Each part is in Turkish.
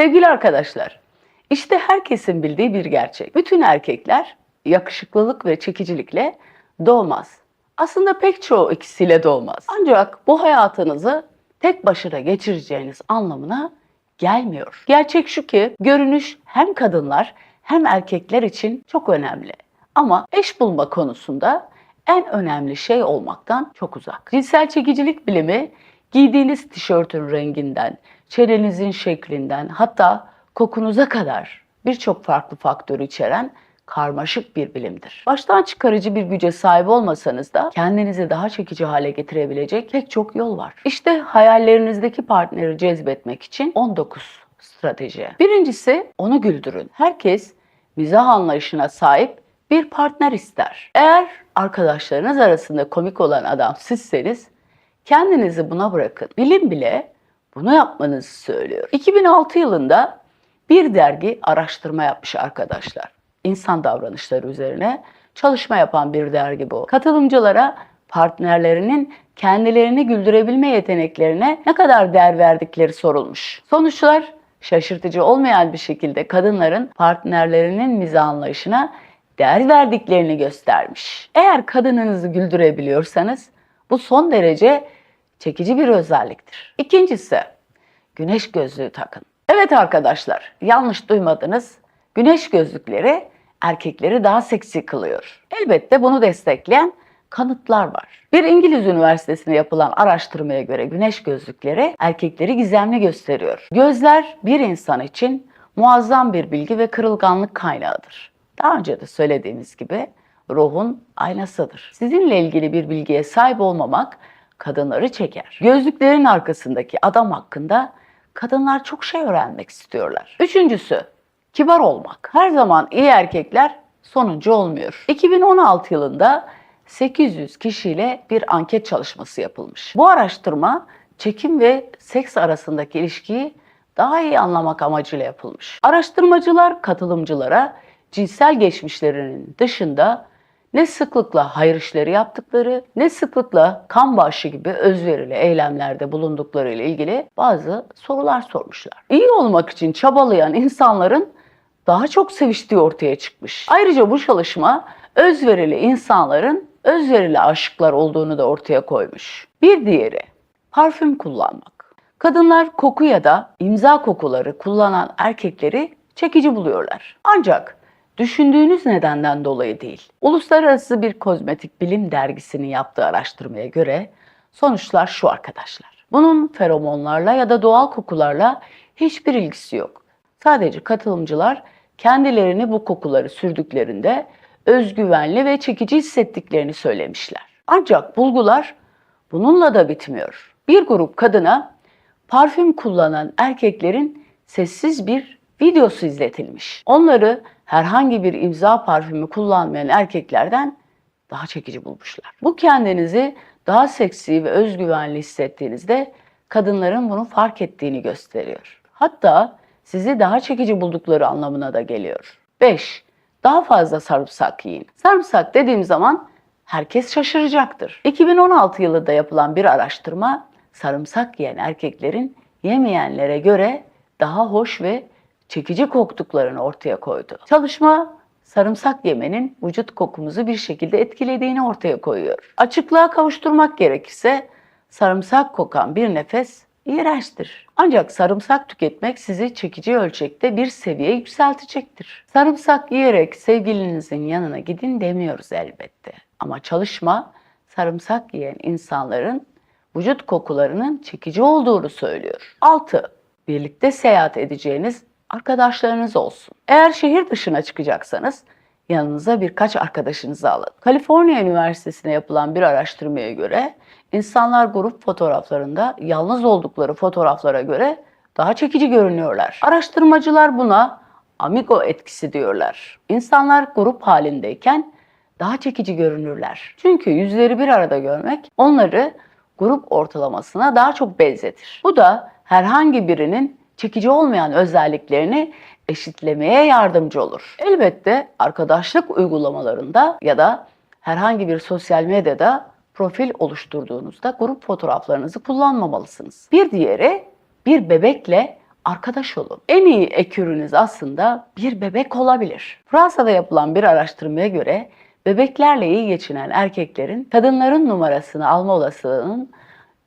Sevgili arkadaşlar, işte herkesin bildiği bir gerçek. Bütün erkekler yakışıklılık ve çekicilikle doğmaz. Aslında pek çoğu ikisiyle doğmaz. Ancak bu hayatınızı tek başına geçireceğiniz anlamına gelmiyor. Gerçek şu ki görünüş hem kadınlar hem erkekler için çok önemli. Ama eş bulma konusunda en önemli şey olmaktan çok uzak. Cinsel çekicilik bilimi giydiğiniz tişörtün renginden, çenenizin şeklinden hatta kokunuza kadar birçok farklı faktörü içeren karmaşık bir bilimdir. Baştan çıkarıcı bir güce sahip olmasanız da kendinizi daha çekici hale getirebilecek pek çok yol var. İşte hayallerinizdeki partneri cezbetmek için 19 strateji. Birincisi onu güldürün. Herkes mizah anlayışına sahip bir partner ister. Eğer arkadaşlarınız arasında komik olan adam sizseniz kendinizi buna bırakın. Bilim bile bunu yapmanızı söylüyor. 2006 yılında bir dergi araştırma yapmış arkadaşlar. İnsan davranışları üzerine çalışma yapan bir dergi bu. Katılımcılara partnerlerinin kendilerini güldürebilme yeteneklerine ne kadar değer verdikleri sorulmuş. Sonuçlar şaşırtıcı olmayan bir şekilde kadınların partnerlerinin mizah anlayışına değer verdiklerini göstermiş. Eğer kadınınızı güldürebiliyorsanız bu son derece çekici bir özelliktir. İkincisi, güneş gözlüğü takın. Evet arkadaşlar, yanlış duymadınız. Güneş gözlükleri erkekleri daha seksi kılıyor. Elbette bunu destekleyen kanıtlar var. Bir İngiliz üniversitesinde yapılan araştırmaya göre güneş gözlükleri erkekleri gizemli gösteriyor. Gözler bir insan için muazzam bir bilgi ve kırılganlık kaynağıdır. Daha önce de söylediğimiz gibi ruhun aynasıdır. Sizinle ilgili bir bilgiye sahip olmamak kadınları çeker. Gözlüklerin arkasındaki adam hakkında kadınlar çok şey öğrenmek istiyorlar. Üçüncüsü, kibar olmak. Her zaman iyi erkekler sonuncu olmuyor. 2016 yılında 800 kişiyle bir anket çalışması yapılmış. Bu araştırma çekim ve seks arasındaki ilişkiyi daha iyi anlamak amacıyla yapılmış. Araştırmacılar katılımcılara cinsel geçmişlerinin dışında ne sıklıkla hayır işleri yaptıkları, ne sıklıkla kan bağışı gibi özverili eylemlerde bulundukları ile ilgili bazı sorular sormuşlar. İyi olmak için çabalayan insanların daha çok seviştiği ortaya çıkmış. Ayrıca bu çalışma özverili insanların özverili aşıklar olduğunu da ortaya koymuş. Bir diğeri parfüm kullanmak. Kadınlar koku ya da imza kokuları kullanan erkekleri çekici buluyorlar. Ancak düşündüğünüz nedenden dolayı değil. Uluslararası bir kozmetik bilim dergisinin yaptığı araştırmaya göre sonuçlar şu arkadaşlar. Bunun feromonlarla ya da doğal kokularla hiçbir ilgisi yok. Sadece katılımcılar kendilerini bu kokuları sürdüklerinde özgüvenli ve çekici hissettiklerini söylemişler. Ancak bulgular bununla da bitmiyor. Bir grup kadına parfüm kullanan erkeklerin sessiz bir videosu izletilmiş. Onları herhangi bir imza parfümü kullanmayan erkeklerden daha çekici bulmuşlar. Bu kendinizi daha seksi ve özgüvenli hissettiğinizde kadınların bunu fark ettiğini gösteriyor. Hatta sizi daha çekici buldukları anlamına da geliyor. 5. Daha fazla sarımsak yiyin. Sarımsak dediğim zaman herkes şaşıracaktır. 2016 yılında yapılan bir araştırma sarımsak yiyen erkeklerin yemeyenlere göre daha hoş ve çekici koktuklarını ortaya koydu. Çalışma sarımsak yemenin vücut kokumuzu bir şekilde etkilediğini ortaya koyuyor. Açıklığa kavuşturmak gerekirse sarımsak kokan bir nefes iğrençtir. Ancak sarımsak tüketmek sizi çekici ölçekte bir seviye yükseltecektir. Sarımsak yiyerek sevgilinizin yanına gidin demiyoruz elbette. Ama çalışma sarımsak yiyen insanların vücut kokularının çekici olduğunu söylüyor. 6. Birlikte seyahat edeceğiniz arkadaşlarınız olsun. Eğer şehir dışına çıkacaksanız yanınıza birkaç arkadaşınızı alın. Kaliforniya Üniversitesi'ne yapılan bir araştırmaya göre insanlar grup fotoğraflarında yalnız oldukları fotoğraflara göre daha çekici görünüyorlar. Araştırmacılar buna amigo etkisi diyorlar. İnsanlar grup halindeyken daha çekici görünürler. Çünkü yüzleri bir arada görmek onları grup ortalamasına daha çok benzetir. Bu da herhangi birinin çekici olmayan özelliklerini eşitlemeye yardımcı olur. Elbette arkadaşlık uygulamalarında ya da herhangi bir sosyal medyada profil oluşturduğunuzda grup fotoğraflarınızı kullanmamalısınız. Bir diğeri bir bebekle arkadaş olun. En iyi ekürünüz aslında bir bebek olabilir. Fransa'da yapılan bir araştırmaya göre bebeklerle iyi geçinen erkeklerin kadınların numarasını alma olasılığının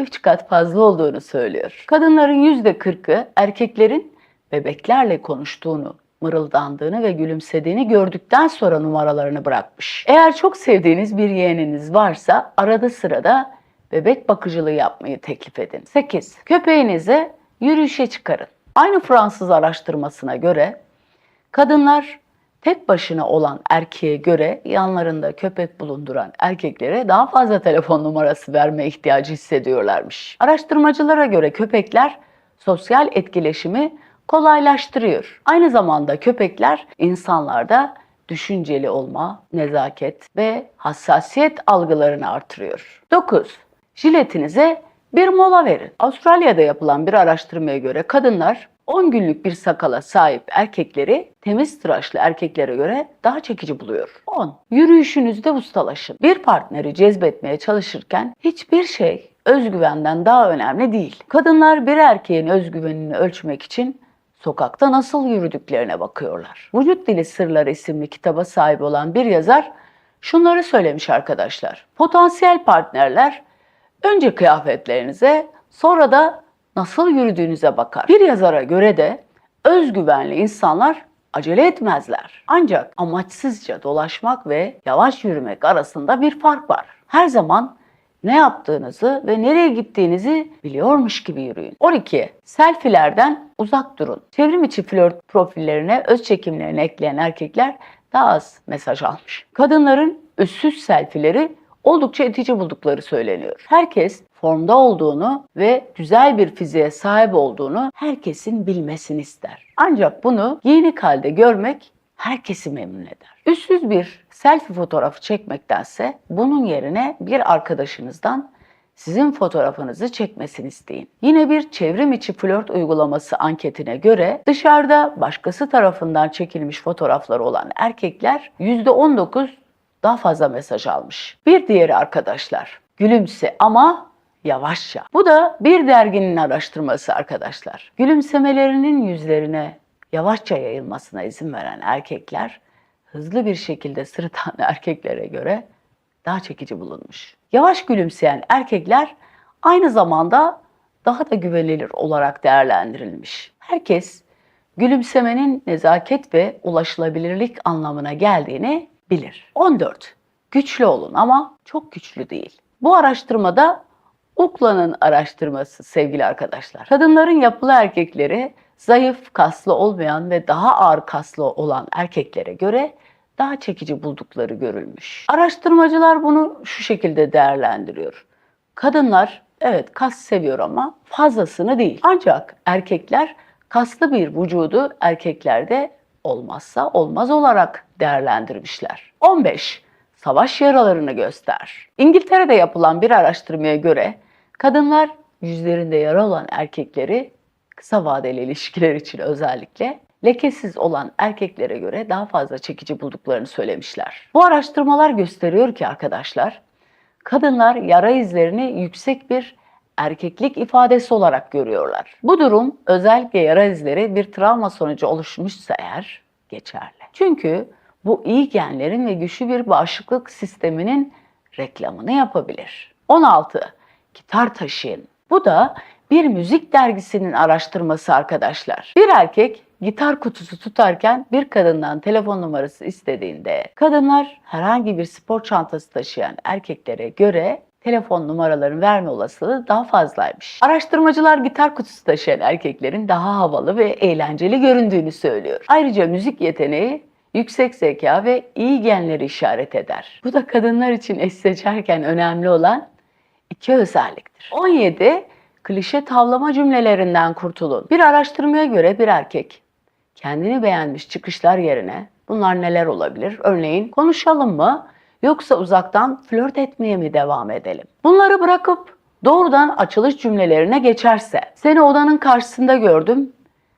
3 kat fazla olduğunu söylüyor. Kadınların %40'ı erkeklerin bebeklerle konuştuğunu, mırıldandığını ve gülümsediğini gördükten sonra numaralarını bırakmış. Eğer çok sevdiğiniz bir yeğeniniz varsa arada sırada bebek bakıcılığı yapmayı teklif edin. 8. Köpeğinize yürüyüşe çıkarın. Aynı Fransız araştırmasına göre kadınlar tek başına olan erkeğe göre yanlarında köpek bulunduran erkeklere daha fazla telefon numarası verme ihtiyacı hissediyorlarmış. Araştırmacılara göre köpekler sosyal etkileşimi kolaylaştırıyor. Aynı zamanda köpekler insanlarda düşünceli olma, nezaket ve hassasiyet algılarını artırıyor. 9. Jiletinize bir mola verin. Avustralya'da yapılan bir araştırmaya göre kadınlar 10 günlük bir sakala sahip erkekleri temiz tıraşlı erkeklere göre daha çekici buluyor. 10. Yürüyüşünüzde ustalaşın. Bir partneri cezbetmeye çalışırken hiçbir şey özgüvenden daha önemli değil. Kadınlar bir erkeğin özgüvenini ölçmek için sokakta nasıl yürüdüklerine bakıyorlar. Vücut Dili Sırları isimli kitaba sahip olan bir yazar şunları söylemiş arkadaşlar. Potansiyel partnerler önce kıyafetlerinize sonra da nasıl yürüdüğünüze bakar. Bir yazara göre de özgüvenli insanlar acele etmezler. Ancak amaçsızca dolaşmak ve yavaş yürümek arasında bir fark var. Her zaman ne yaptığınızı ve nereye gittiğinizi biliyormuş gibi yürüyün. 12. Selfie'lerden uzak durun. Çevrim içi flört profillerine öz çekimlerini ekleyen erkekler daha az mesaj almış. Kadınların üstsüz selfie'leri oldukça itici buldukları söyleniyor. Herkes formda olduğunu ve güzel bir fiziğe sahip olduğunu herkesin bilmesini ister. Ancak bunu giyinik halde görmek herkesi memnun eder. Üstsüz bir selfie fotoğrafı çekmektense bunun yerine bir arkadaşınızdan sizin fotoğrafınızı çekmesini isteyin. Yine bir çevrim içi flört uygulaması anketine göre dışarıda başkası tarafından çekilmiş fotoğrafları olan erkekler %19 daha fazla mesaj almış. Bir diğeri arkadaşlar. Gülümse ama yavaşça. Bu da bir derginin araştırması arkadaşlar. Gülümsemelerinin yüzlerine yavaşça yayılmasına izin veren erkekler hızlı bir şekilde sırıtan erkeklere göre daha çekici bulunmuş. Yavaş gülümseyen erkekler aynı zamanda daha da güvenilir olarak değerlendirilmiş. Herkes gülümsemenin nezaket ve ulaşılabilirlik anlamına geldiğini bilir. 14. Güçlü olun ama çok güçlü değil. Bu araştırmada UKLA'nın araştırması sevgili arkadaşlar. Kadınların yapılı erkekleri zayıf, kaslı olmayan ve daha ağır kaslı olan erkeklere göre daha çekici buldukları görülmüş. Araştırmacılar bunu şu şekilde değerlendiriyor. Kadınlar evet kas seviyor ama fazlasını değil. Ancak erkekler kaslı bir vücudu erkeklerde olmazsa olmaz olarak değerlendirmişler. 15. Savaş yaralarını göster. İngiltere'de yapılan bir araştırmaya göre kadınlar yüzlerinde yara olan erkekleri kısa vadeli ilişkiler için özellikle lekesiz olan erkeklere göre daha fazla çekici bulduklarını söylemişler. Bu araştırmalar gösteriyor ki arkadaşlar, kadınlar yara izlerini yüksek bir erkeklik ifadesi olarak görüyorlar. Bu durum özellikle yara izleri bir travma sonucu oluşmuşsa eğer geçerli. Çünkü bu iyi genlerin ve güçlü bir bağışıklık sisteminin reklamını yapabilir. 16. Gitar taşıyın. Bu da bir müzik dergisinin araştırması arkadaşlar. Bir erkek gitar kutusu tutarken bir kadından telefon numarası istediğinde kadınlar herhangi bir spor çantası taşıyan erkeklere göre telefon numaralarını verme olasılığı daha fazlaymış. Araştırmacılar gitar kutusu taşıyan erkeklerin daha havalı ve eğlenceli göründüğünü söylüyor. Ayrıca müzik yeteneği yüksek zeka ve iyi genleri işaret eder. Bu da kadınlar için eş seçerken önemli olan iki özelliktir. 17. Klişe tavlama cümlelerinden kurtulun. Bir araştırmaya göre bir erkek kendini beğenmiş çıkışlar yerine bunlar neler olabilir? Örneğin konuşalım mı yoksa uzaktan flört etmeye mi devam edelim? Bunları bırakıp doğrudan açılış cümlelerine geçerse seni odanın karşısında gördüm.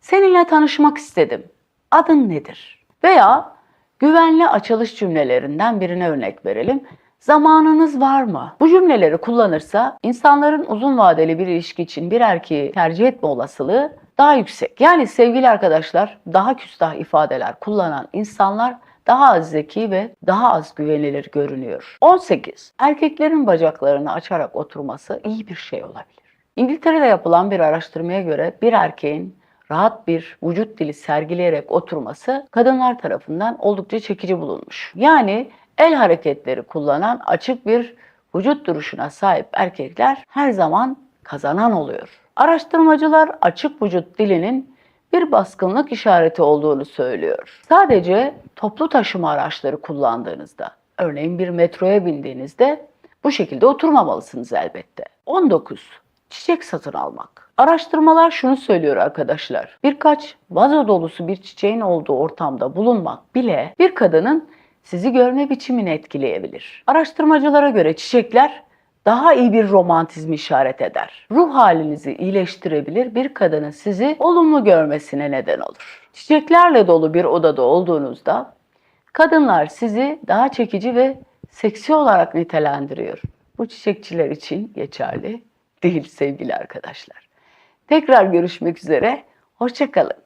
Seninle tanışmak istedim. Adın nedir? Veya güvenli açılış cümlelerinden birine örnek verelim. Zamanınız var mı? Bu cümleleri kullanırsa insanların uzun vadeli bir ilişki için bir erkeği tercih etme olasılığı daha yüksek. Yani sevgili arkadaşlar daha küstah ifadeler kullanan insanlar daha az zeki ve daha az güvenilir görünüyor. 18. Erkeklerin bacaklarını açarak oturması iyi bir şey olabilir. İngiltere'de yapılan bir araştırmaya göre bir erkeğin rahat bir vücut dili sergileyerek oturması kadınlar tarafından oldukça çekici bulunmuş. Yani el hareketleri kullanan açık bir vücut duruşuna sahip erkekler her zaman kazanan oluyor. Araştırmacılar açık vücut dilinin bir baskınlık işareti olduğunu söylüyor. Sadece toplu taşıma araçları kullandığınızda, örneğin bir metroya bindiğinizde bu şekilde oturmamalısınız elbette. 19. Çiçek satın almak. Araştırmalar şunu söylüyor arkadaşlar. Birkaç vazo dolusu bir çiçeğin olduğu ortamda bulunmak bile bir kadının sizi görme biçimini etkileyebilir. Araştırmacılara göre çiçekler daha iyi bir romantizmi işaret eder. Ruh halinizi iyileştirebilir, bir kadının sizi olumlu görmesine neden olur. Çiçeklerle dolu bir odada olduğunuzda kadınlar sizi daha çekici ve seksi olarak nitelendiriyor. Bu çiçekçiler için geçerli değil sevgili arkadaşlar. Tekrar görüşmek üzere, hoşçakalın.